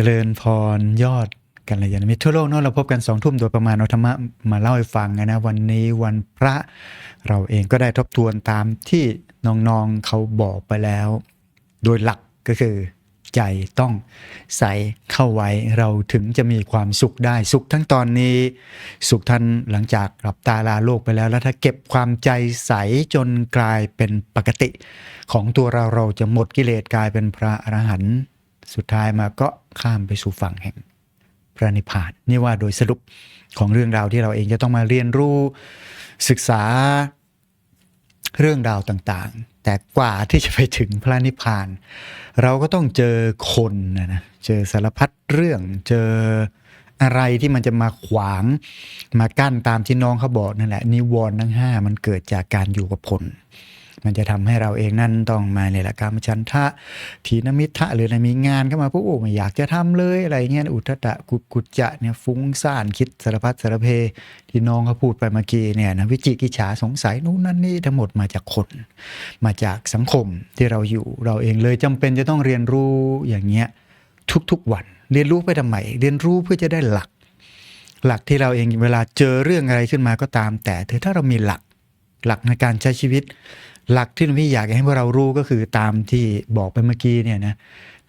จริญพรยอดกันเลยานมิตรทั่วโลกเนาะเราพบกันสองทุ่มโดยประมาณเอาธรรมะมาเล่าให้ฟังนะวันนี้วันพระเราเองก็ได้ทบทวนตามที่น้องๆเขาบอกไปแล้ว โดยหลักก็คือ ใจต้องใส่เข้าไว้เราถึงจะมีความสุขได้ สุขทั้งตอนนี้ สุขท่านหลังจากหลับตาลาโลกไปแล้ว แล้วถ้าเก็บความใจใสจนกลายเป็นปกติ ของตัวเราเราจะหมดกิเลสกลายเป็นพระอรหันต์ สุดท้ายมาก็ข้ามไปสู่ฝั่งแห่งพระนิพพานนี่ว่าโดยสรุปของเรื่องราวที่เราเองจะต้องมาเรียนรู้ศึกษาเรื่องราวต่างๆ แต่กว่าที่จะไปถึงพระนิพพาน เราก็ต้องเจอคนนะนะเจอสารพัดเรื่องเจออะไรที่มันจะมาขวางมากั้นตามที่น้องเขาบอกนั่นแหละนิวรณ์ทั้งห้ามันเกิดจากการอยู่กับผล มันจะทำให้เราเองนั่นต้องมาในละกามชันทะทีนมิทะหรืออะไรมีงานเข้ามาปุ๊บโอ้ไม่อยากจะทำเลยอะไรเงี้ยอุทธะกุกุจจะเนี่ยฟุ้งซ่านคิดสารพัดสารเพ ที่น้องเขาพูดไปเมื่อกี้เนี่ยนะวิจิกิจฉาสงสัยนู่นนั่นนี่ทั้งหมดมาจากคน มาจากสังคมที่เราอยู่เราเองเลยจำเป็นจะต้องเรียนรู้อย่างเงี้ยทุกๆวัน เรียนรู้ไปทำไมเรียนรู้เพื่อจะได้หลัก หลักที่เราเองเวลาเจอเรื่องอะไรขึ้นมาก็ตาม แต่ถ้าเรามีหลักหลักในการใช้ชีวิต หลักที่หลวงพี่อยากให้พวกเรารู้ก็คือตามที่บอกไปเมื่อกี้เนี่ยนะ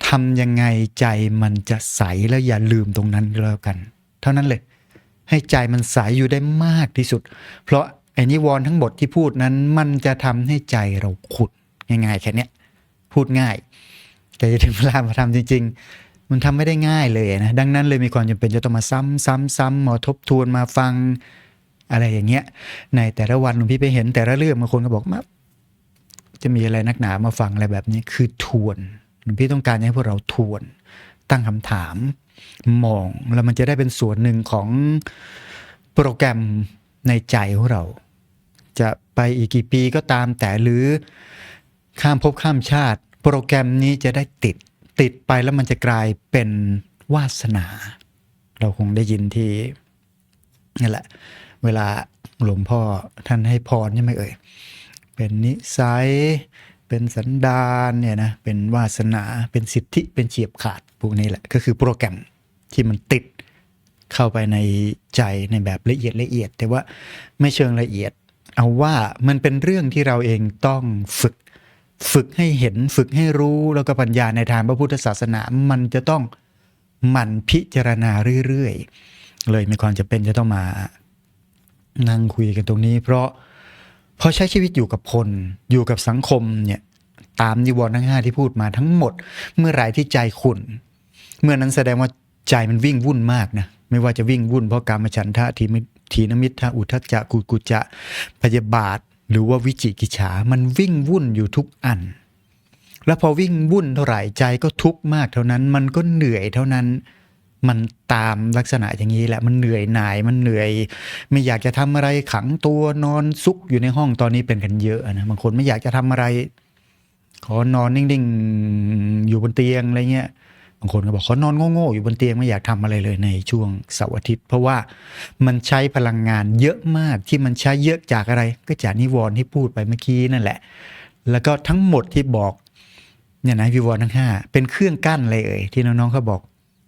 ทำยังไงใจมันจะใสแล้วอย่าลืมตรงนั้นแล้วกัน เท่านั้นเลย ให้ใจมันใสอยู่ได้มากที่สุด เพราะไอ้นิวรณ์ทั้งหมดที่พูดนั้น มันจะทำให้ใจเราขุดง่ายๆแค่นี้พูดง่าย แต่จะถึงเวลามาทำจริง ๆ มันทำไม่ได้ง่ายเลยนะดังนั้นเลยมีความจำเป็นจะต้องมาซ้ำซ้ำซ้ำมาทบทวนมาฟังอะไรอย่างเงี้ยในแต่ละวันหลวงพี่ไปเห็นแต่ละเรื่องบางคนก็บอกมา จะมีอะไรนักหนามาฟังอะไรแบบนี้คือทวนหลวงพี่ต้องการให้พวกเราทวน ตั้งคำถามมองแล้วมันจะได้เป็นส่วนหนึ่งของโปรแกรมในใจของเรา จะไปอีกกี่ปีก็ตามแต่หรือข้ามภพข้ามชาติ โปรแกรมนี้จะได้ติดติดไปแล้วมันจะกลายเป็นวาสนา เราคงได้ยินที่นั่แหละ เวลาหลวงพ่อท่านให้พรใช่ไหมเอ่ย เป็นนิสัย เป็นสันดานเนี่ยนะเป็นวาสนาเป็นสิทธิเป็นเฉียบขาดพวกนี้แหละ ก็คือโปรแกรมที่มันติดเข้าไปในใจในแบบละเอียดละเอียด แต่ว่าไม่เชิงละเอียด เอาว่ามันเป็นเรื่องที่เราเองต้องฝึกฝึกให้เห็นฝึกให้รู้แล้วก็ปัญญาในทางพระพุทธศาสนา มันจะต้องหมั่นพิจารณาเรื่อยๆ เลยมีความจะเป็นจะต้องมานั่งคุยกันตรงนี้ เพราะ พอใช้ชีวิตอยู่กับคน อยู่กับสังคมเนี่ยตามนิวรณ์ทั้งห้าที่พูดมาทั้งหมด เมื่อไรที่ใจขุนเมื่อนั้นแสดงว่าใจมันวิ่งวุ่นมากนะไม่ว่าจะวิ่งวุ่นเพราะการมฉันทะทีมิทีนมิทธะอุทจจะกุกุจจะพยาบาท หรือว่าวิจิกิจฉา มันวิ่งวุ่นอยู่ทุกอัน แล้วพอวิ่งวุ่นเท่าไหร่ใจก็ทุกข์มากเท่านั้น มันก็เหนื่อยเท่านั้น มันตามลักษณะอย่างนี้แหละมันเหนื่อยหน่ายมันเหนื่อย ไม่อยากจะทำอะไรขังตัวนอนซุกอยู่ในห้องตอนนี้เป็นกันเยอะนะบางคนไม่อยากจะทำอะไร ขอนอนนิ่งๆอยู่บนเตียงอะไรเงี้ยบางคนก็บอกขอนอนโง่ๆอยู่บนเตียงไม่อยากทำอะไรเลยในช่วงเสาร์อาทิตย์ เพราะว่ามันใช้พลังงานเยอะมากที่มันใช้เยอะจากอะไร ก็จากนิวรณ์ที่พูดไปเมื่อกี้นั่นแหละ แล้วก็ทั้งหมดที่บอกเนี่ยนะวิวรณ์ทั้งห้าเป็นเครื่องกั้นเลยเอ่ยที่น้องๆเขาบอก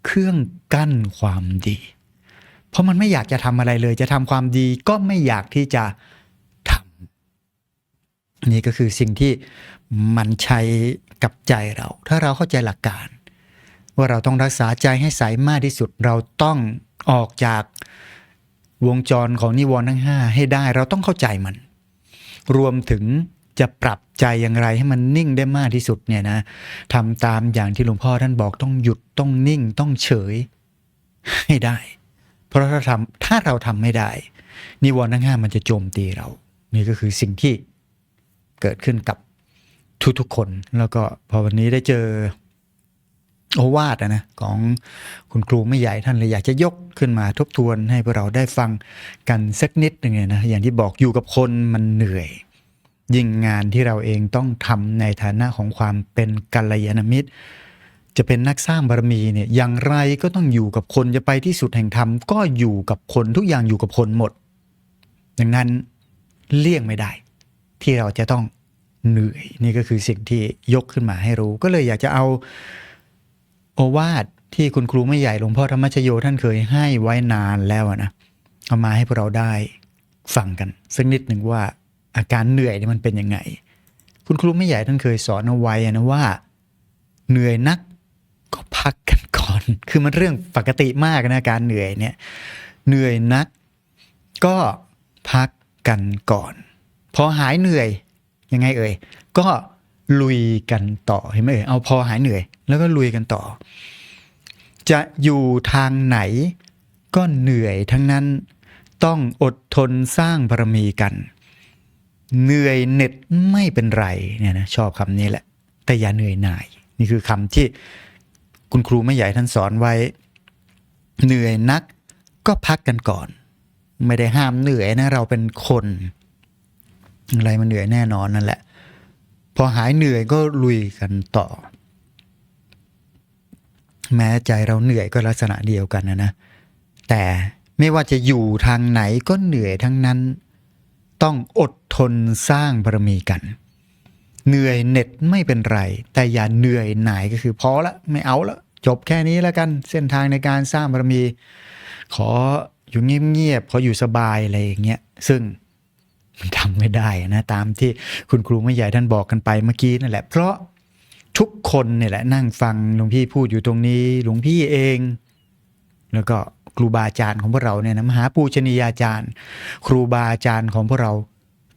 เครื่องกั้นความดี เพราะมันไม่อยากจะทำอะไรเลย จะทำความดีก็ไม่อยากที่จะทำนี่ก็คือสิ่งที่มันใช้กับใจเรา ถ้าเราเข้าใจหลักการ ว่าเราต้องรักษาใจให้ใสมากที่สุดเราต้องออกจากวงจรของนิวรณ์ทั้งห้าให้ได้ เราต้องเข้าใจมัน รวมถึง จะปรับใจอย่างไรให้มันนิ่งได้มากที่สุดเนี่ยนะทำตามอย่างที่หลวงพ่อท่านบอกต้องหยุดต้องนิ่งต้องเฉยให้ได้ เพราะถ้าทำถ้าเราทำไม่ได้ นิวรณ์ทั้งห้ามันจะโจมตีเรา นี่ก็คือสิ่งที่เกิดขึ้นกับทุกๆคน แล้วก็พอวันนี้ได้เจอโอวาทนะของคุณครูไม่ใหญ่ท่านเลยอยากจะยกขึ้นมาทบทวนให้พวกเราได้ฟังกันสักนิดหนึ่งเนี่ยนะอย่างที่บอกอยู่กับคนมันเหนื่อย ยิ่งงานที่เราเองต้องทำในฐานะของความเป็นกัลยาณมิตร จะเป็นนักสร้างบารมีเนี่ยอย่างไรก็ต้องอยู่กับคนจะไปที่สุดแห่งธรรมก็อยู่กับคนทุกอย่างอยู่กับคนหมด ดังนั้นเลี่ยงไม่ได้ ที่เราจะต้องเหนื่อยนี่ก็คือสิ่งที่ยกขึ้นมาให้รู้ ก็เลยอยากจะเอาโอวาทที่คุณครูไม่ใหญ่หลวงพ่อธรรมชโยท่านเคยให้ไว้นานแล้วนะเอามาให้พวกเราได้ฟังกันสักนิดหนึ่งว่า อาการเหนื่อยเนี่ยมันเป็นยังไง คุณครูไม่ใหญ่ท่านเคยสอนเอาไว้นะว่า เหนื่อยนักก็พักกันก่อน คือมันเรื่องปกติมากนะการเหนื่อยเนี่ยเหนื่อยนัก ก็พักกันก่อน พอหายเหนื่อยยังไงเอ่ยก็ลุยกันต่อเห็นไหมเอ่ยเอาพอหายเหนื่อย แล้วก็ลุยกันต่อ จะอยู่ทางไหนก็เหนื่อยทั้งนั้นต้องอดทนสร้างบารมีกัน เหนื่อยเหน็ดไม่เป็นไรเนี่ยนะชอบคำนี้แหละ แต่อย่าเหนื่อยหน่าย นี่คือคำที่คุณครูไม่ใหญ่ท่านสอนไว้ เหนื่อยนักก็พักกันก่อน ไม่ได้ห้ามเหนื่อยนะ เราเป็นคน อะไรมันเหนื่อยแน่นอนนั่นแหละ พอหายเหนื่อยก็ลุยกันต่อ แม้ใจเราเหนื่อยก็ลักษณะเดียวกันนะนะแต่ไม่ว่าจะอยู่ทางไหนก็เหนื่อยทั้งนั้น ต้องอดทนสร้างบารมีกัน เหนื่อยเหน็ดไม่เป็นไร แต่อย่าเหนื่อยหน่ายก็คือพอละไม่เอาละจบแค่นี้แล้วกันเส้นทางในการสร้างบารมี ขออยู่เงียบๆขออยู่สบายอะไรอย่างเงี้ยซึ่งมันทำไม่ได้นะตามที่คุณครูไม่ใหญ่ท่านบอกกันไปเมื่อกี้นั่นแหละ เพราะทุกคนเนี่ยแหละนั่งฟังหลวงพี่พูดอยู่ตรงนี้หลวงพี่เอง แล้วก็ ครูบาอาจารย์ของพวกเราเนี่ยนะมหาปูชนียาจารย์ ครูบาอาจารย์ของพวกเรา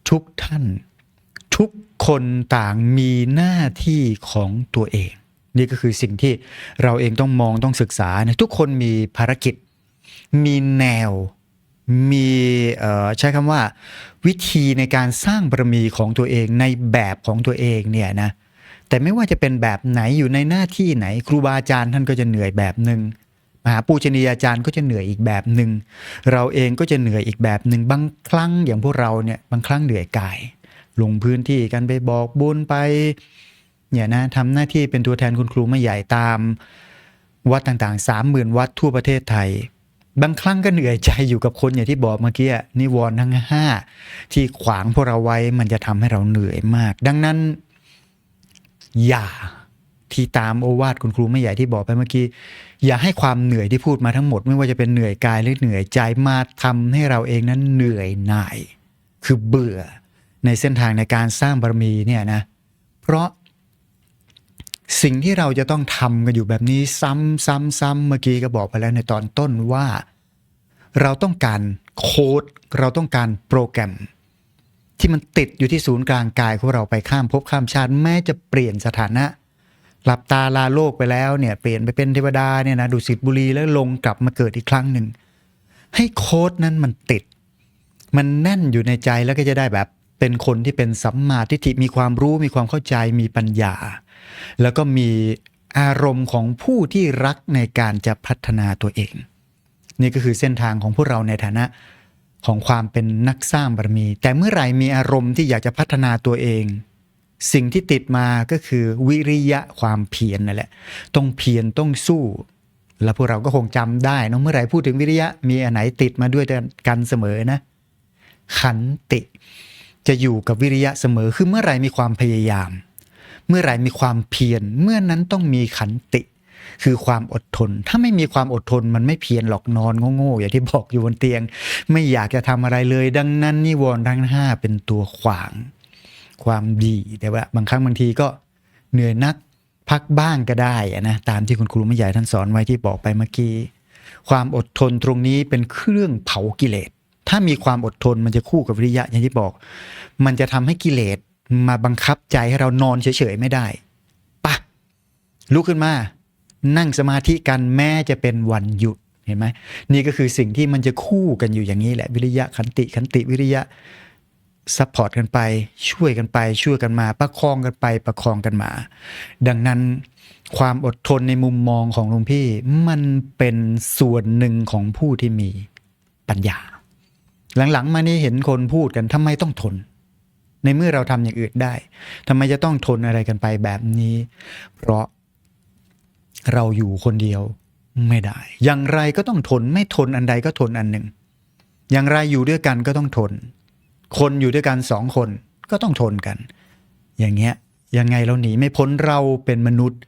ทุกท่าน ทุกคนต่างมีหน้าที่ของตัวเอง นี่ก็คือสิ่งที่เราเองต้องมองต้องศึกษานะทุกคนมีภารกิจ มีแนวมีใช้คำว่า วิธีในการสร้างบารมีของตัวเองในแบบของตัวเองเนี่ยนะแต่ไม่ว่าจะเป็นแบบไหนอยู่ในหน้าที่ไหน ครูบาอาจารย์ท่านก็จะเหนื่อยแบบหนึ่ง มหาปูชนียาจารย์ก็จะเหนื่อยอีกแบบหนึ่งเราเองก็จะเหนื่อยอีกแบบหนึ่งบางครั้งอย่างพวกเราเนี่ยบางครั้งเหนื่อยกาย ลงพื้นที่กันไปบอกบุญไปเนี่ยนะทำหน้าที่เป็นตัวแทนคุณครูไม่ใหญ่ตาม วัดต่างๆสามหมื่นวัดทั่วประเทศไทย บางครั้งก็เหนื่อยใจอยู่กับคนอย่างที่บอกเมื่อกี้นิวรณ์ทั้งห้าที่ขวางพวกเราไว้มันจะทำให้เราเหนื่อยมาก ดังนั้น อย่า ที่ตามโอวาทคุณครูไม่ใหญ่ที่บอกไปเมื่อกี้ อย่าให้ความเหนื่อยที่พูดมาทั้งหมด ไม่ว่าจะเป็นเหนื่อยกายหรือเหนื่อยใจมาทำให้เราเองนั้นเหนื่อยหน่าย คือเบื่อในเส้นทางในการสร้างบารมีเนี่ยนะ เพราะสิ่งที่เราจะต้องทำกันอยู่แบบนี้ซ้ำซ้ำซ้ำเมื่อกี้ก็บอกไปแล้วในตอนต้นว่า เราต้องการโค้ดเราต้องการโปรแกรม ที่มันติดอยู่ที่ศูนย์กลางกายของเราไปข้ามภพข้ามชาติ แม้จะเปลี่ยนสถานะ หลับตาลาโลกไปแล้วเนี่ยเปลี่ยนไปเป็นเทวดาเนี่ยนะดุสิตบุรีแล้วลงกลับมาเกิดอีกครั้งหนึ่ง ให้โค้ดนั้นมันติด มันแน่นอยู่ในใจแล้วก็จะได้แบบเป็นคนที่เป็นสัมมาทิฏฐิมีความรู้มีความเข้าใจมีปัญญา แล้วก็มีอารมณ์ของผู้ที่รักในการจะพัฒนาตัวเอง นี่ก็คือเส้นทางของพวกเราในฐานะของความเป็นนักสร้างบารมี แต่เมื่อไหร่มีอารมณ์ที่อยากจะพัฒนาตัวเอง สิ่งที่ติดมาก็คือวิริยะความเพียรนั่นแหละ ต้องเพียรต้องสู้ แล้วพวกเราก็คงจำได้นอะเมื่อไหร่พูดถึงวิริยะมีอันไหนติดมาด้วยกันเสมอนะ ขันติ จะอยู่กับวิริยะเสมอคือเมื่อไหร่มีความพยายาม เมื่อไหร่มีความเพียรเมื่อนั้นต้องมีขันติ คือความอดทน ถ้าไม่มีความอดทนมันไม่เพียรหรอกนอนโง่ๆอย่างที่บอกอยู่บนเตียง ไม่อยากจะทำอะไรเลย ดังนั้นนิวรณ์ทั้งห้าเป็นตัวขวาง ความดี แต่ว่าบางครั้งบางทีก็เหนื่อยนักพักบ้างก็ได้นะตามที่คุณครูไม่ใหญ่ท่านสอนไว้ที่บอกไปเมื่อกี้ ความอดทนตรงนี้เป็นเครื่องเผากิเลส ถ้ามีความอดทนมันจะคู่กับวิริยะอย่างที่บอก มันจะทำให้กิเลสมาบังคับใจให้เรานอนเฉยๆไม่ได้ปะลุกขึ้นมา นั่งสมาธิกันแม้จะเป็นวันหยุดเห็นไหมนี่ก็คือสิ่งที่มันจะคู่กันอยู่อย่างนี้แหละวิริยะขันติขันติวิริยะ ซัพพอร์ตกันไป ช่วยกันไป ช่วยกันมา ประคองกันไป ประคองกันมา ดังนั้นความอดทนในมุมมองของหลวงพี่มันเป็นส่วนหนึ่งของผู้ที่มีปัญญา หลังๆ มานี่เห็นคนพูดกันทำไมต้องทน ในเมื่อเราทำอย่างอื่นได้ทำไมจะต้องทนอะไรกันไปแบบนี้ เพราะเราอยู่คนเดียวไม่ได้ อย่างไรก็ต้องทนไม่ทนอันใดก็ทนอันหนึ่ง อย่างไรอยู่ด้วยกันก็ต้องทน คนอยู่ด้วยกันสองคนก็ต้องทนกัน อย่างเงี้ยยังไงเราหนีไม่พ้นเราเป็นมนุษย์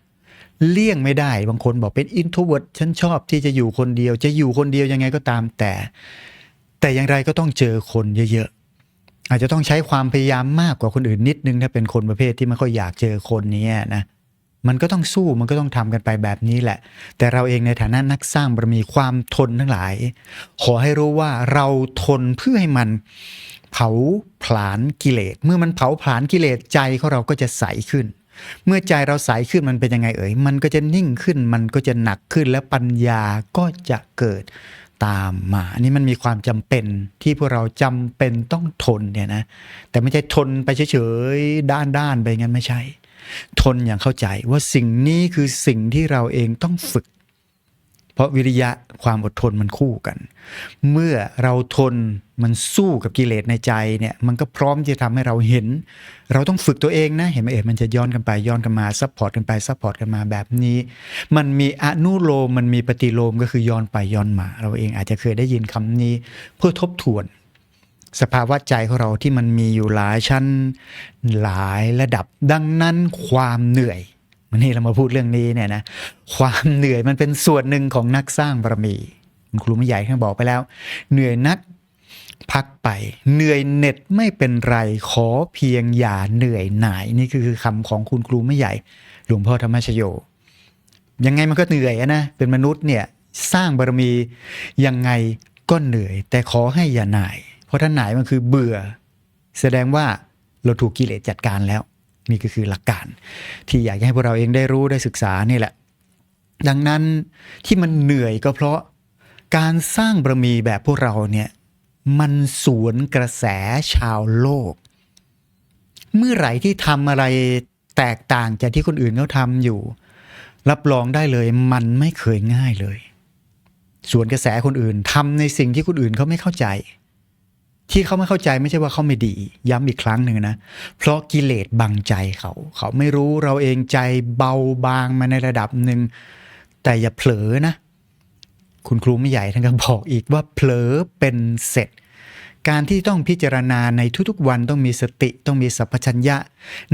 เลี่ยงไม่ได้บางคนบอกเป็น introvert ฉันชอบที่จะอยู่คนเดียว จะอยู่คนเดียวยังไงก็ตามแต่ แต่อย่างไรก็ต้องเจอคนเยอะๆอาจจะต้องใช้ความพยายามมากกว่าคนอื่นนิดนึงถ้าเป็นคนประเภทที่ไม่ค่อยอยากเจอคนเนี้ยนะมันก็ต้องสู้มันก็ต้องทำกันไปแบบนี้แหละ แต่เราเองในฐานะนักสร้างบารมีความทนทั้งหลาย ขอให้รู้ว่าเราทนเพื่อให้มัน เผาผลาญกิเลส เมื่อมันเผาผลาญกิเลสใจของเราก็จะใสขึ้น เมื่อใจเราใสขึ้นมันเป็นยังไงเอ่ย มันก็จะนิ่งขึ้น มันก็จะหนักขึ้น และปัญญาก็จะเกิดตามมา อันนี้มันมีความจำเป็นที่พวกเราจำเป็นต้องทนเนี่ยนะ แต่ไม่ใช่ทนไปเฉยๆ ด้านๆ ไปงั้นไม่ใช่ ทนอย่างเข้าใจว่าสิ่งนี้คือสิ่งที่เราเองต้องฝึก เพราะวิริยะความอดทนมันคู่กัน เมื่อเราทน มันสู้กับกิเลสในใจเนี่ยมันก็พร้อมที่จะทำให้เราเห็น เราต้องฝึกตัวเองนะเห็นไหมเอ๋มันจะย้อนกันไปย้อนกันมาซัพพอร์ตกันไปซัพพอร์ตกันมาแบบนี้ มันมีอนุโลมมันมีปฏิโลมก็คือย้อนไปย้อนมา เราเองอาจจะเคยได้ยินคำนี้เพื่อทบทวน สภาวะใจของเราที่มันมีอยู่หลายชั้นหลายระดับ ดังนั้นความเหนื่อยวันนี้เรามาพูดเรื่องนี้เนี่ยนะความเหนื่อยมันเป็นส่วนหนึ่งของนักสร้างบารมีคุณครูไม่ใหญ่ท่านบอกไปแล้ว เหนื่อยนัก พักไป เหนื่อยเหน็ดไม่เป็นไรขอเพียงอย่าเหนื่อยหน่าย นี่คือคำของคุณครูไม่ใหญ่ หลวงพ่อธรรมชโย ยังไงมันก็เหนื่อยนะเป็นมนุษย์เนี่ยสร้างบารมียังไงก็เหนื่อย แต่ขอให้อย่าหน่าย เพราะถ้าหน่ายมันคือเบื่อ แสดงว่าเราถูกกิเลสจัดการแล้ว นี่ก็คือหลักการ ที่อยากให้พวกเราเองได้รู้ได้ศึกษานี่แหละ ดังนั้นที่มันเหนื่อยก็เพราะการสร้างบารมีแบบพวกเราเนี่ย มันสวนกระแสชาวโลก เมื่อไหร่ที่ทำอะไรแตกต่างจากที่คนอื่นเขาทำอยู่ รับรองได้เลยมันไม่เคยง่ายเลยสวนกระแสคนอื่นทำในสิ่งที่คนอื่นเขาไม่เข้าใจ ที่เขาไม่เข้าใจไม่ใช่ว่าเขาไม่ดี ย้ำอีกครั้งหนึ่งนะ เพราะกิเลสบังใจเขา เขาไม่รู้เราเองใจเบาบางมาในระดับหนึ่งแต่อย่าเผลอนะ คุณครูไม่ใหญ่ท่านก็บอกอีกว่าเผลอเป็นเสร็จ การที่ต้องพิจารณาในทุกๆวันต้องมีสติต้องมีสัพพัญญะ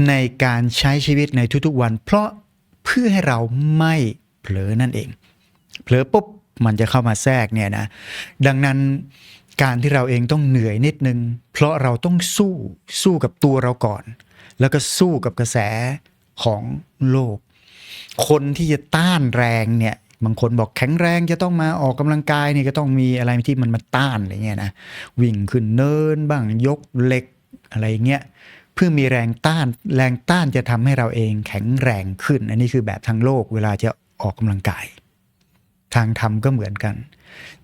ในการใช้ชีวิตในทุกๆวัน เพราะเพื่อให้เราไม่เผลอนั่นเอง เผลอปุ๊บมันจะเข้ามาแทรกเนี่ยนะดังนั้นการที่เราเองต้องเหนื่อยนิดนึง เพราะเราต้องสู้สู้กับตัวเราก่อน แล้วก็สู้กับกระแสของโลก คนที่จะต้านแรงเนี่ย บางคนบอกแข็งแรงจะต้องมาออกกำลังกายเนี่ยก็ต้องมีอะไรที่มันมาต้านอะไรเงี้ยนะวิ่งขึ้นเนินบ้างยกเหล็กอะไรเงี้ยเพื่อมีแรงต้านแรงต้านจะทำให้เราเองแข็งแรงขึ้น อันนี้คือแบบทางโลกเวลาจะออกกำลังกาย ทางธรรมก็เหมือนกัน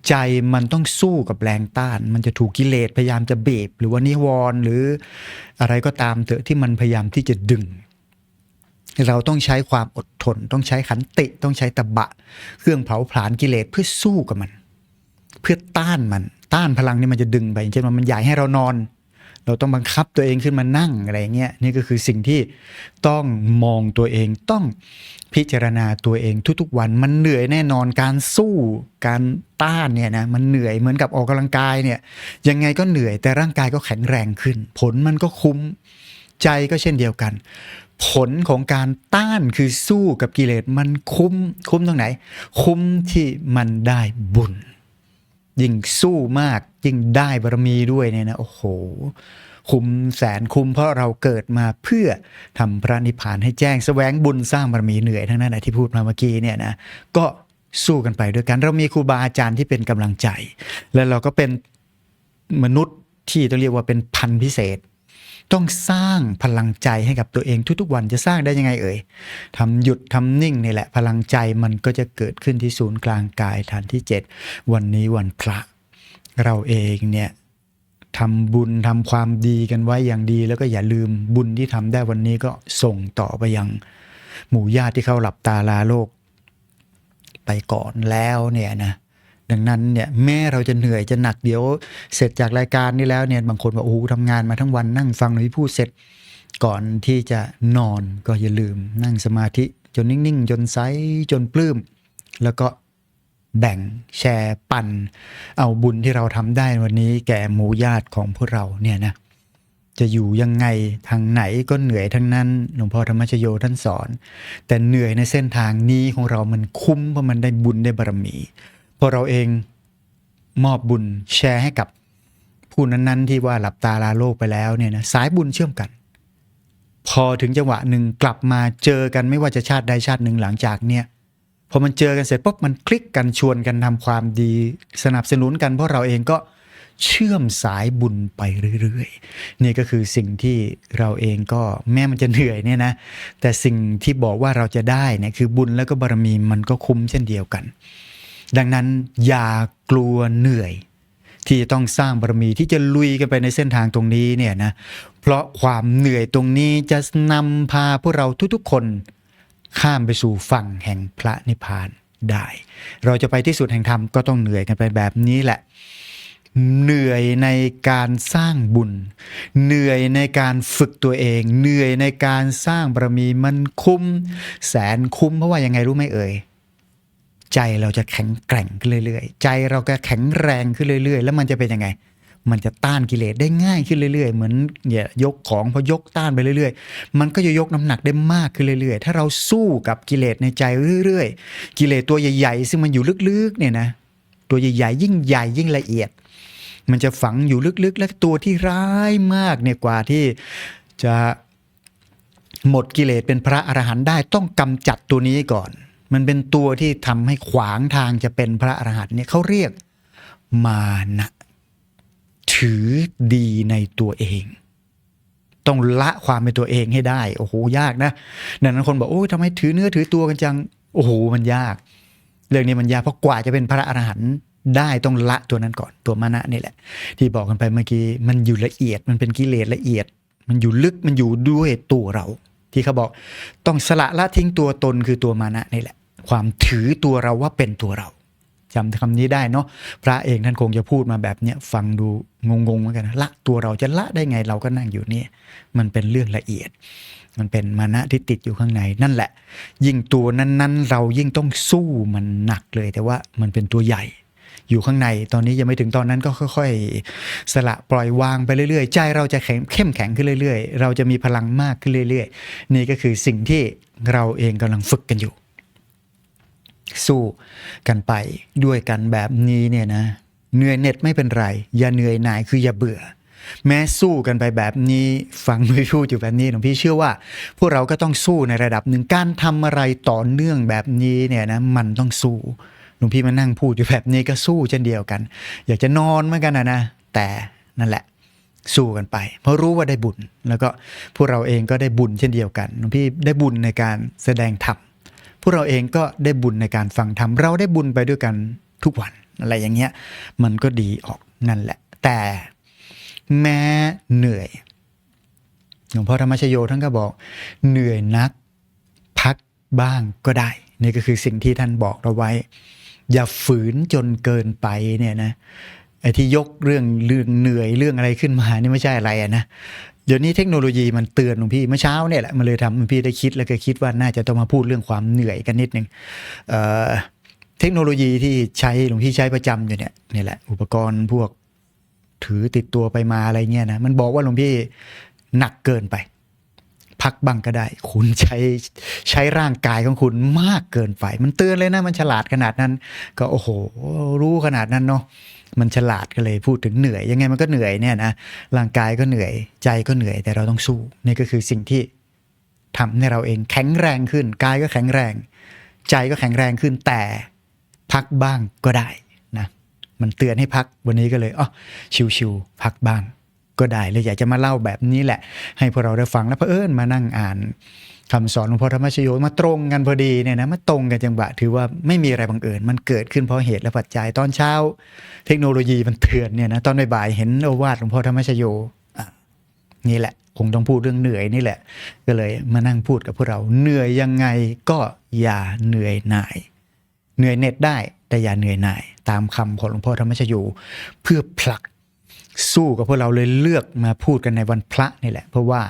ใจมันต้องสู้กับแรงต้าน มันจะถูกกิเลสพยายามจะเบีบหรือว่านิวรณ์หรืออะไรก็ตามเถอะที่มันพยายามที่จะดึง เราต้องใช้ความอดทน ต้องใช้ขันติต้องใช้ตะบะ เครื่องเผาผลาญกิเลสเพื่อสู้กับมัน เพื่อต้านมัน ต้านพลังนี่มันจะดึงไปเช่นว่ามันใหญ่ให้เรานอน เราต้องบังคับตัวเองขึ้นมานั่งอะไรเงี้ยนี่ก็คือสิ่งที่ต้องมองตัวเองต้องพิจารณาตัวเองทุกๆ วันมันเหนื่อยแน่นอนการสู้การต้านเนี่ยนะมันเหนื่อยเหมือนกับออกกำลังกายเนี่ยยังไงก็เหนื่อยแต่ร่างกายก็แข็งแรงขึ้น ผลมันก็คุ้มใจก็เช่นเดียวกัน ผลของการต้านคือสู้กับกิเลสมันคุ้มคุ้มตรงไหน คุ้มที่มันได้บุญ ยิ่งสู้มากยิ่งได้บารมีด้วยเนี่ยนะโอ้โห คุ้มแสนคุ้มเพราะเราเกิดมาเพื่อทำพระนิพพานให้แจ้งแสวงบุญสร้างบารมีเหนื่อยทั้งนั้นนะที่พูดมาเมื่อกี้เนี่ยนะก็สู้กันไปด้วยกัน เรามีครูบาอาจารย์ที่เป็นกำลังใจ แล้วเราก็เป็นมนุษย์ที่ต้องเรียกว่าเป็นพันพิเศษ ต้องสร้างพลังใจให้กับตัวเองทุกๆวันจะสร้างได้ยังไงเอ่ยทำหยุดทำนิ่งนี่แหละ พลังใจมันก็จะเกิดขึ้นที่ศูนย์กลางกายฐานที่ 7 วันนี้วันพระ เราเองเนี่ยทำบุญทำความดีกันไว้อย่างดี แล้วก็อย่าลืมบุญที่ทำได้วันนี้ก็ส่งต่อไปยัง หมู่ญาติที่เขาหลับตาลาโลก ไปก่อนแล้วเนี่ยนะ ดังนั้นเนี่ยแม้เราจะเหนื่อยจะหนักเดี๋ยว เสร็จจากรายการนี้แล้วเนี่ยบางคนบอกโอ้โหทำงานมาทั้งวันนั่งฟังหลวงพี่พูดเสร็จ ก่อนที่จะนอนก็อย่าลืม นั่งสมาธิจนนิ่งๆ จนไซจนปลื้ม แล้วก็แบ่งแชร์ปัน เอาบุญที่เราทำได้วันนี้แก่หมู่ญาติของพวกเราเนี่ยนะจะอยู่ยังไงทางไหนก็เหนื่อยทั้งนั้น หลวงพ่อธรรมชโยท่านสอน แต่เหนื่อยในเส้นทางนี้ของเรามันคุ้มเพราะมันได้บุญได้บารมี พอเราเองมอบบุญแชร์ให้กับผู้นั้นๆ ที่ว่าหลับตาลาโลกไปแล้วเนี่ยนะสายบุญเชื่อมกัน พอถึงจังหวะหนึ่งกลับมาเจอกันไม่ว่าจะชาติใดชาติหนึ่งหลังจากเนี่ยพอมันเจอกันเสร็จปุ๊บมันคลิกกันชวนกันทำความดี สนับสนุนกันเพราะเราเองก็เชื่อมสายบุญไปเรื่อยๆ นี่ก็คือสิ่งที่เราเองก็แม้มันจะเหนื่อยเนี่ยนะแต่สิ่งที่บอกว่าเราจะได้เนี่ยคือบุญแล้วก็บารมีมันก็คุ้มเช่นเดียวกัน ดังนั้นอย่ากลัวเหนื่อย ที่จะต้องสร้างบารมีที่จะลุยกันไปในเส้นทางตรงนี้เนี่ยนะเพราะความเหนื่อยตรงนี้จะนำพาพวกเราทุกๆ คน ข้ามไปสู่ฝั่งแห่งพระนิพพานได้ เราจะไปที่สุดแห่งธรรมก็ต้องเหนื่อยกันไปแบบนี้แหละ เหนื่อยในการสร้างบุญ เหนื่อยในการฝึกตัวเอง เหนื่อยในการสร้างบารมีมันคุ้ม แสนคุ้มเพราะว่ายังไงรู้ไหมเอ่ย ใจเราจะแข็งแกร่งขึ้นเรื่อยๆ ใจเราก็แข็งแรงขึ้นเรื่อยๆ แล้วมันจะเป็นยังไง มันจะต้านกิเลสได้ง่ายขึ้นเรื่อยๆ เหมือนเนี่ยยกของพอยกต้านไปเรื่อยๆ มันก็จะยกน้ำหนักได้มากขึ้นเรื่อยๆ ถ้าเราสู้กับกิเลสในใจเรื่อยๆ กิเลสตัวใหญ่ๆ ซึ่งมันอยู่ลึกๆ เนี่ยนะ ตัวใหญ่ๆ ยิ่งใหญ่ยิ่งละเอียด มันจะฝังอยู่ลึกๆ และตัวที่ร้ายมากเนี่ยกว่าที่จะหมดกิเลสเป็นพระอรหันต์ได้ต้องกำจัดตัวนี้ก่อน มันเป็นตัวที่ทำให้ขวางทางจะเป็นพระอรหันต์เนี่ยเขาเรียกมานะถือดีในตัวเอง ต้องละความเป็นตัวเองให้ได้ โอ้โหยากนะดังนั้นคนบอกโอ้ยทำไมถือเนื้อถือตัวกันจังโอ้โหมันยาก เรื่องนี้มันยากเพราะกว่าจะเป็นพระอรหันต์ได้ต้องละตัวนั้นก่อนตัวมานะนี่แหละ ที่บอกกันไปเมื่อกี้มันอยู่ละเอียดมันเป็นกิเลสละเอียด มันอยู่ลึกมันอยู่ด้วยตัวเรา ที่เขาบอกต้องสละละทิ้งตัวตนคือตัวมานะนี่แหละ ความถือตัวเราว่าเป็นตัวเราจำคำนี้ได้เนาะพระเองท่านคงจะพูดมาแบบเนี้ยฟังดูงงๆเหมือนกันละตัวเราจะละได้ไงเราก็นั่งอยู่นี่มันเป็นเรื่องละเอียด มันเป็นมานะที่ติดอยู่ข้างในนั่นแหละ ยิ่งตัวนั้นๆ เรายิ่งต้องสู้มันหนักเลย แต่ว่ามันเป็นตัวใหญ่ อยู่ข้างในตอนนี้ยังไม่ถึงตอนนั้นก็ค่อยๆ สละปล่อยวางไปเรื่อยๆ ใจเราจะแข็งเข้มแข็งขึ้นเรื่อย ๆ เราจะมีพลังมากขึ้นเรื่อย ๆ นี่ก็คือสิ่งที่เราเองกำลังฝึกกันอยู่ สู้กันไปด้วยกันแบบนี้เนี่ยนะเหนื่อยเน็ดไม่เป็นไร อย่าเหนื่อยหน่ายคืออย่าเบื่อ แม้สู้กันไปแบบนี้ฟังไม่พูดอยู่แบบนี้หลวงพี่เชื่อว่า พวกเราก็ต้องสู้ในระดับหนึ่งการทำอะไรต่อเนื่องแบบนี้เนี่ยนะมันต้องสู้หลวงพี่มานั่งพูดอยู่แบบนี้ก็สู้เช่นเดียวกัน อยากจะนอนเหมือนกันนะนะแต่นั่นแหละสู้กันไป เพราะรู้ว่าได้บุญ แล้วก็พวกเราเองก็ได้บุญเช่นเดียวกันหลวงพี่ได้บุญในการแสดงธรรม พวกเราเองก็ได้บุญในการฟังธรรมเราได้บุญไปด้วยกันทุกวันอะไรอย่างเงี้ยมันก็ดีออกนั่นแหละ แต่แม้เหนื่อยหลวงพ่อธรรมชโยท่านก็บอกเหนื่อยนักพักบ้างก็ได้นี่ก็คือสิ่งที่ท่านบอกเราไว้ อย่าฝืนจนเกินไปเนี่ยนะไอ้ที่ยกเรื่องเรื่องเหนื่อยเรื่องอะไรขึ้นมานี่ไม่ใช่อะไรอะนะ เดี๋ยวนี้เทคโนโลยีมันเตือนหลวงพี่เมื่อเช้าเนี่ยแหละมันเลยทำหลวงพี่ได้คิดแล้วก็คิดว่าน่าจะต้องมาพูดเรื่องความเหนื่อยกันนิดนึงเอ่อเทคโนโลยีที่ใช้หลวงพี่ใช้ประจำอยู่เนี่ยนี่แหละ อุปกรณ์พวกถือติดตัวไปมาอะไรเงี้ยนะมันบอกว่าหลวงพี่หนักเกินไป พักบ้างก็ได้ คุณใช้ใช้ร่างกายของคุณมากเกินไป มันเตือนเลยนะมันฉลาดขนาดนั้น ก็โอ้โห รู้ขนาดนั้นเนาะ มันฉลาดก็เลยพูดถึงเหนื่อย ยังไงมันก็เหนื่อยเนี่ยนะร่างกายก็เหนื่อยใจก็เหนื่อยแต่เราต้องสู้ นี่ก็คือสิ่งที่ทำให้เราเองแข็งแรงขึ้นกายก็แข็งแรง ใจก็แข็งแรงขึ้นแต่พักบ้างก็ได้นะมันเตือนให้พักวันนี้ก็เลยอ๋อชิวๆพักบ้างก็ได้เลยอยากจะมาเล่าแบบนี้แหละ ให้พวกเราได้ฟังแล้วเพอเอิญมานั่งอ่าน คำสอนหลวงพ่อธรรมชโยมาตรงกันพอดีเนี่ยนะมาตรงกันจังหวะถือว่าไม่มีอะไรบังเอิญมันเกิดขึ้นเพราะเหตุและปัจจัยตอนเช้า เทคโนโลยีมันเตือนเนี่ยนะตอนบ่ายเห็นโอวาทหลวงพ่อธรรมชโยนี่แหละ คงต้องพูดเรื่องเหนื่อยนี่แหละ ก็เลยมานั่งพูดกับพวกเราเหนื่อยยังไงก็อย่าเหนื่อยหน่าย เหนื่อยเน็ดได้แต่อย่าเหนื่อยหน่าย ตามคำของหลวงพ่อธรรมชโยเพื่อผลักสู้กับพวกเราเลยเลือกมาพูดกันในวันพระนี่แหละ เพราะว่า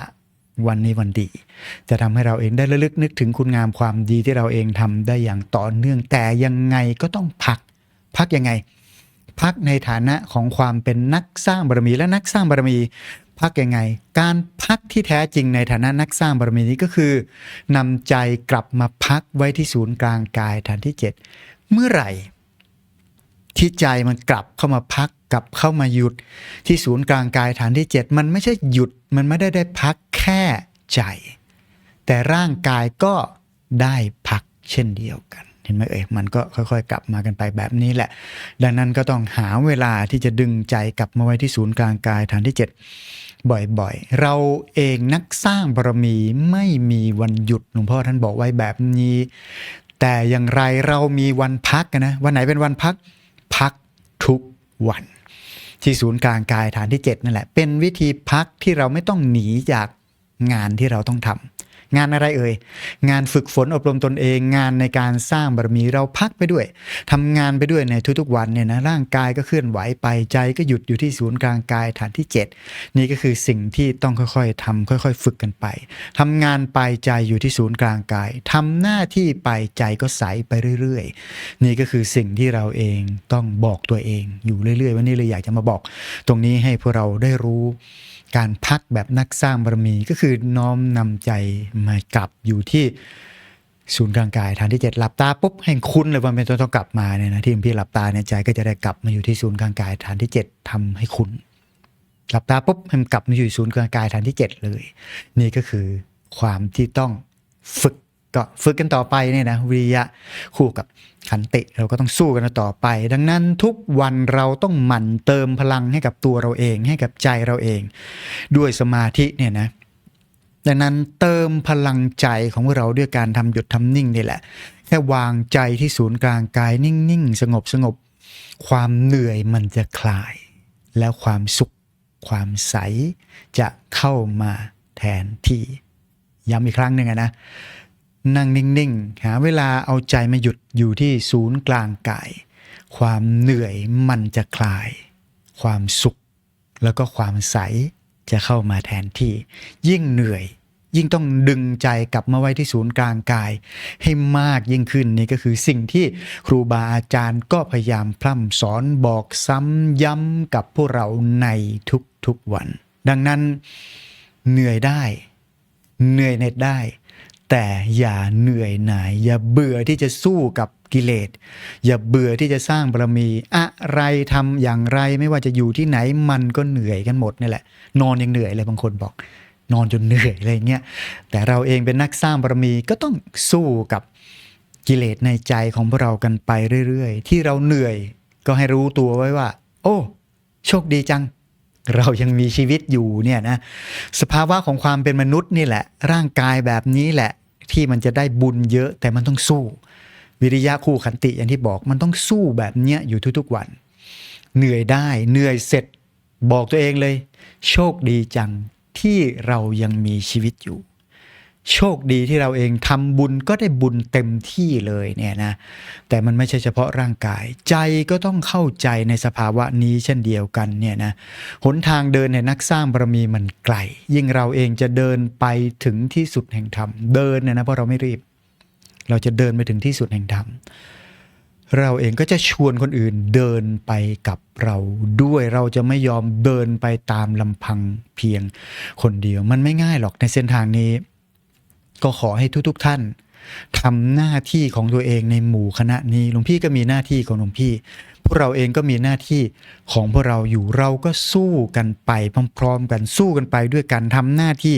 วันนี้วันดี จะทำให้เราเองได้ระลึกนึกถึงคุณงามความดีที่เราเองทำได้อย่างต่อเนื่องแต่ยังไงก็ต้องพัก พักยังไง พักในฐานะของความเป็นนักสร้างบารมีและนักสร้างบารมี พักยังไง การพักที่แท้จริงในฐานะนักสร้างบารมีนี้ก็คือนำใจกลับมาพักไว้ที่ศูนย์กลางกายฐานที่ 7 เมื่อไหร่ ที่ใจมันกลับเข้ามาพักกลับเข้ามาหยุด ที่ศูนย์กลางกายฐานที่ 7 มันไม่ใช่หยุดมันไม่ได้ได้พักแค่ใจ แต่ร่างกายก็ได้พักเช่นเดียวกัน เห็นไหมเอ่ยมันก็ค่อยๆ กลับมากันไปแบบนี้แหละ ดังนั้นก็ต้องหาเวลาที่จะดึงใจกลับมาไว้ที่ศูนย์กลางกายฐานที่ 7 บ่อยๆ เราเองนักสร้างบารมีไม่มีวันหยุดหลวงพ่อท่านบอกไว้แบบนี้ แต่อย่างไรเรามีวันพักนะวันไหนเป็นวันพัก พักทุกวัน ที่ศูนย์กลางกายฐานที่ 7 นั่นแหละ เป็นวิธีพักที่เราไม่ต้องหนีจากงานที่เราต้องทำ งานอะไรเอ่ย งานฝึกฝนอบรมตนเอง งานในการสร้างบารมีเราพักไปด้วยทำงานไปด้วยในทุกๆวันเนี่ยนะร่างกายก็เคลื่อนไหวไปใจก็หยุดอยู่ที่ศูนย์กลางกายฐานที่ 7 นี่ก็คือสิ่งที่ต้องค่อยๆทำค่อย ๆ ฝึกกันไปทำงานไปใจอยู่ที่ศูนย์กลางกายทำหน้าที่ไปใจก็ใสไปเรื่อยๆ นี่ก็คือสิ่งที่เราเองต้องบอกตัวเองอยู่เรื่อยๆ วันนี้เลยอยากจะมาบอก ตรงนี้ให้พวกเราได้รู้ การพักแบบนักสร้างบารมีก็คือน้อมนำใจมากลับอยู่ที่ศูนย์กลางกายฐานที่ 7 หลับตาปุ๊บให้คุ้นเลยว่าเป็นตัวต้องกลับมาเนี่ยนะที่พี่หลับตาในยใจก็จะได้กลับมาอยู่ที่ศูนย์กลางกายฐานที่ 7ทำให้คุ้นหลับตาปุ๊บให้มันกลับมาอยู่ศูนย์กลางกายฐานที่ 7 เลย นี่ก็คือความที่ต้องฝึกก็ฝึกกันต่อไปเนี่ยนะวิริยะคู่กับ ขันติเราก็ต้องสู้กันต่อไป ดังนั้นทุกวันเราต้องหมั่นเติมพลังให้กับตัวเราเอง ให้กับใจเราเอง ด้วยสมาธิเนี่ยนะดังนั้นเติมพลังใจของเราด้วยการทำหยุดทำนิ่งนี่แหละ แค่วางใจที่ศูนย์กลางกายนิ่งๆ สงบสงบ ความเหนื่อยมันจะคลาย แล้วความสุข ความใสจะเข้ามาแทนที่ ย้ำอีกครั้งหนึ่งนะ นั่งนิ่งๆ หาเวลาเอาใจมาหยุดอยู่ที่ศูนย์กลางกาย ความเหนื่อยมันจะคลาย ความสุข แล้วก็ความใสจะเข้ามาแทนที่ ยิ่งเหนื่อย ยิ่งต้องดึงใจกลับมาไว้ที่ศูนย์กลางกาย ให้มากยิ่งขึ้นนี่ก็คือสิ่งที่ครูบาอาจารย์ก็พยายามพร่ำสอนบอกซ้ำย้ำกับพวกเราในทุกๆวัน ดังนั้นเหนื่อยได้ เหนื่อยเน็ดได้ แต่อย่าเหนื่อยหน่าย อย่าเบื่อที่จะสู้กับกิเลส อย่าเบื่อที่จะสร้างบารมี อะไรทำอย่างไรไม่ว่าจะอยู่ที่ไหนมันก็เหนื่อยกันหมดนี่แหละ นอนยังเหนื่อยเลยบางคนบอก นอนจนเหนื่อยอะไรเงี้ยแต่เราเองเป็นนักสร้างบารมีก็ต้องสู้กับกิเลสในใจของพวกเรากันไปเรื่อยๆ ที่เราเหนื่อยก็ให้รู้ตัวไว้ว่า โอ้ โชคดีจัง เรายังมีชีวิตอยู่เนี่ยนะสภาวะของความเป็นมนุษย์นี่แหละ ร่างกายแบบนี้แหละ ที่มันจะได้บุญเยอะแต่มันต้องสู้ วิริยะคู่ขันติอย่างที่บอกมันต้องสู้แบบเนี้ยอยู่ทุกๆวัน เหนื่อยได้เหนื่อยเสร็จบอกตัวเองเลย โชคดีจังที่เรายังมีชีวิตอยู่ โชคดีที่เราเองทำบุญก็ได้บุญเต็มที่เลยเนี่ยนะแต่มันไม่ใช่เฉพาะร่างกาย ใจก็ต้องเข้าใจในสภาวะนี้เช่นเดียวกันเนี่ยนะหนทางเดินในนักสร้างบารมีมันไกล ยิ่งเราเองจะเดินไปถึงที่สุดแห่งธรรม เดินเนี่ยนะเพราะเราไม่รีบ เราจะเดินไปถึงที่สุดแห่งธรรมเราเองก็จะชวนคนอื่นเดินไปกับเราด้วยเราจะไม่ยอมเดินไปตามลำพังเพียงคนเดียว มันไม่ง่ายหรอกในเส้นทางนี้ ก็ขอให้ทุกๆทท่านทำหน้าที่ของตัวเองในหมู่คณะนี้หลวงพี่ก็มีหน้าที่ของหลวงพี่ พวกเราเองก็มีหน้าที่ของพวกเราอยู่เราก็สู้กันไปพร้อมๆกันสู้กันไปด้วยกันทำหน้าที่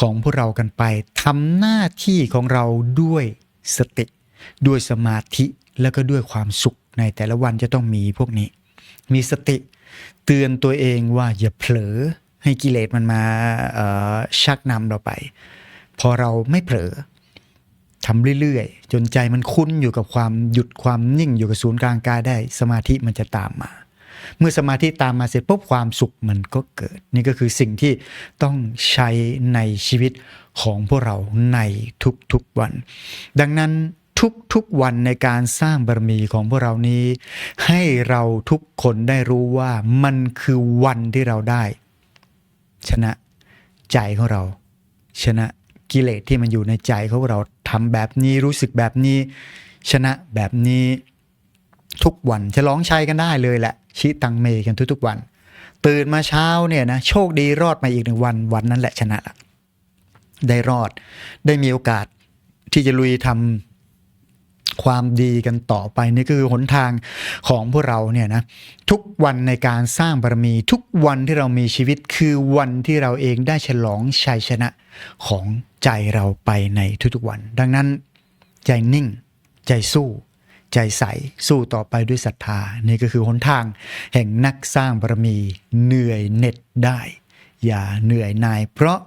ของพวกเรากันไปทำหน้าที่ของเราด้วยสติ ด้วยสมาธิแล้วก็ด้วยความสุขในแต่ละวันจะต้องมีพวกนี้ มีสติเตือนตัวเองว่าอย่าเผลอให้กิเลสมันมาชักนำเราไป พอเราไม่เผลอทำเรื่อยๆ จนใจมันคุ้นอยู่กับความหยุดความนิ่งอยู่กับศูนย์กลางกายได้ สมาธิมันจะตามมา เมื่อสมาธิตามมาเสร็จปุ๊บความสุขมันก็เกิด นี่ก็คือสิ่งที่ต้องใช้ในชีวิตของพวกเราในทุกๆวัน ดังนั้นทุกๆวันในการสร้างบารมีของพวกเรานี้ ให้เราทุกคนได้รู้ว่ามันคือวันที่เราได้ ชนะใจของเรา ชนะ กิเลสที่มันอยู่ในใจเขาเราทำแบบนี้รู้สึกแบบนี้ ชนะแบบนี้ทุกวันจะร้องชัยกันได้เลยแหละชิตังเมกันทุกๆวัน ตื่นมาเช้าเนี่ยนะโชคดีรอดมาอีกหนึ่งวันวันนั้นแหละชนะละได้รอดได้มีโอกาสที่จะลุยทำ ความดีกันต่อไปนี่คือหนทางของพวกเราเนี่ยนะทุกวันในการสร้างบารมี ทุกวันที่เรามีชีวิตคือวันที่เราเองได้ฉลองชัยชนะของใจเราไปในทุกๆวัน ดังนั้นใจนิ่ง ใจสู้ ใจใสสู้ต่อไปด้วยศรัทธา นี่ก็คือหนทางแห่งนักสร้างบารมีเหนื่อยเหน็ดได้ อย่าเหนื่อยนาย เพราะ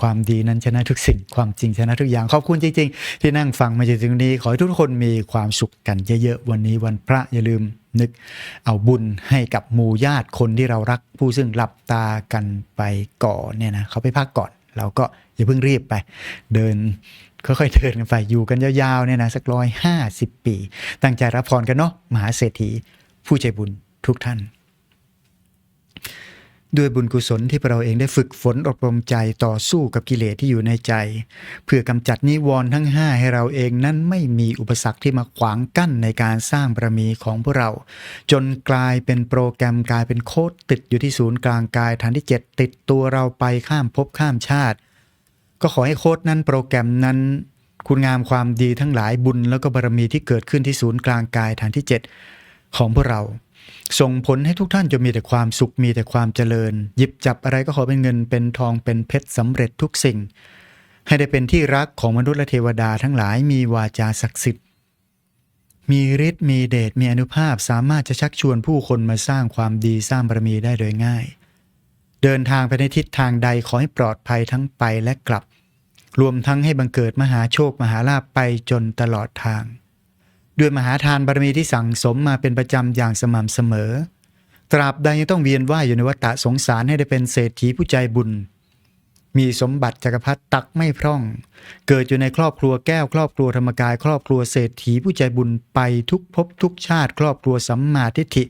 ความดีนั้นชนะทุกสิ่ง ความจริงชนะทุกอย่าง ขอบคุณจริง ๆ ที่นั่งฟังมาจนถึงนี้ ขอให้ทุกคนมีความสุขกันเยอะๆ วันนี้วันพระอย่าลืมนึกเอาบุญให้กับหมู่ญาติคนที่เรารัก ผู้ซึ่งหลับตากันไปก่อนเนี่ยนะเขาไปพักก่อน เราก็อย่าเพิ่งรีบไป เดินค่อยๆเดินกันไปอยู่กันยาวๆเนี่ยนะสักร้อยห้าสิบปี ตั้งใจรับพรกันเนาะมหาเศรษฐีผู้ใจบุญทุกท่าน ด้วยบุญกุศลที่เราเองได้ฝึกฝนอบรมใจต่อสู้กับกิเลสที่อยู่ในใจ เพื่อกำจัดนิวรณ์ทั้ง 5 ให้เราเองนั้นไม่มีอุปสรรคที่มาขวางกั้นในการสร้างบารมีของพวกเรา จนกลายเป็นโปรแกรมกลายเป็นโคดติดอยู่ที่ศูนย์กลางกายฐานที่ 7 ติดตัวเราไปข้ามภพข้ามชาติ ก็ขอให้โคดนั้นโปรแกรมนั้นคุณงามความดีทั้งหลายบุญแล้วก็บารมีที่เกิดขึ้นที่ศูนย์กลางกายฐานที่ 7 ของพวกเรา ส่งผลให้ทุกท่านจะมีแต่ความสุขมีแต่ความเจริญ หยิบจับอะไรก็ขอเป็นเงินเป็นทองเป็นเพชรสำเร็จทุกสิ่ง ให้ได้เป็นที่รักของมนุษย์และเทวดาทั้งหลายมีวาจาศักดิ์สิทธิ์ มีฤทธิ์มีเดชมีอนุภาพสามารถจะชักชวนผู้คนมาสร้างความดีสร้างบารมีได้โดยง่าย เดินทางไปในทิศทางใดขอให้ปลอดภัยทั้งไปและกลับ รวมทั้งให้บังเกิดมหาโชคมหาลาภไปจนตลอดทาง ด้วยมหาทานบารมีที่สั่งสมมาเป็นประจำอย่างสม่ำเสมอ ตราบใดยังต้องเวียนว่ายอยู่ในวัฏสงสารให้ได้เป็นเศรษฐีผู้ใจบุญ มีสมบัติจักรพรรดิตักไม่พร่อง เกิดอยู่ในครอบครัวแก้วครอบครัวธรรมกายครอบครัวเศรษฐีผู้ใจบุญไปทุกภพทุกชาติ ครอบครัวสัมมาทิฏฐิ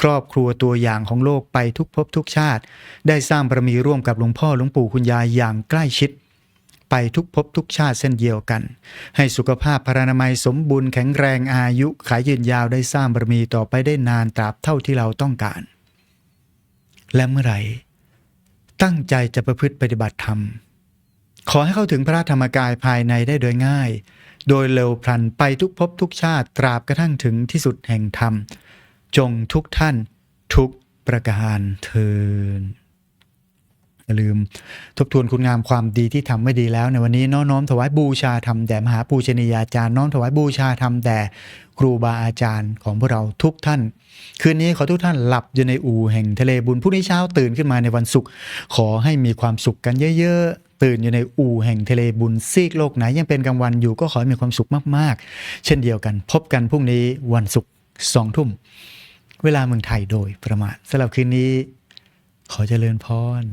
ครอบครัวตัวอย่างของโลกไปทุกภพทุกชาติ ได้สร้างบารมีร่วมกับหลวงพ่อหลวงปู่คุณยายอย่างใกล้ชิด ไปทุกภพทุกชาติเส้นเดียวกัน ให้สุขภาพพรานามัยสมบูรณ์แข็งแรงอายุขายยืนยาวได้สร้างบารมีต่อไปได้นานตราบเท่าที่เราต้องการ และเมื่อไหร่ ตั้งใจจะประพฤติปฏิบัติธรรม ขอให้เข้าถึงพระธรรมกายภายในได้โดยง่าย โดยเร็วพลันไปทุกภพทุกชาติตราบกระทั่งถึงที่สุดแห่งธรรม จงทุกท่านทุกประการเทิน อย่าลืม ทบทวนคุณงามความดีที่ทำไม่ดีแล้ว ในวันนี้น้อมน้อมถวายบูชาธรรมแด่มหาปูชนียาจารย์น้อมถวายบูชาธรรมแด่ครูบาอาจารย์ของพวกเราทุกท่าน คืนนี้ขอทุกท่านหลับอยู่ในอู่แห่งทะเลบุญพรุ่งนี้เช้าตื่นขึ้นมาในวันศุกร์ขอให้มีความสุขกันเยอะๆ ตื่นอยู่ในอู่แห่งทะเลบุญซีกโลกไหนยังเป็นกลางวันอยู่ก็ขอให้มีความสุขมากๆ เช่นเดียวกัน พบกันพรุ่งนี้วันศุกร์สองทุ่มเวลาเมืองไทยโดยประมาณสำหรับคืนนี้ ขอเจริญพร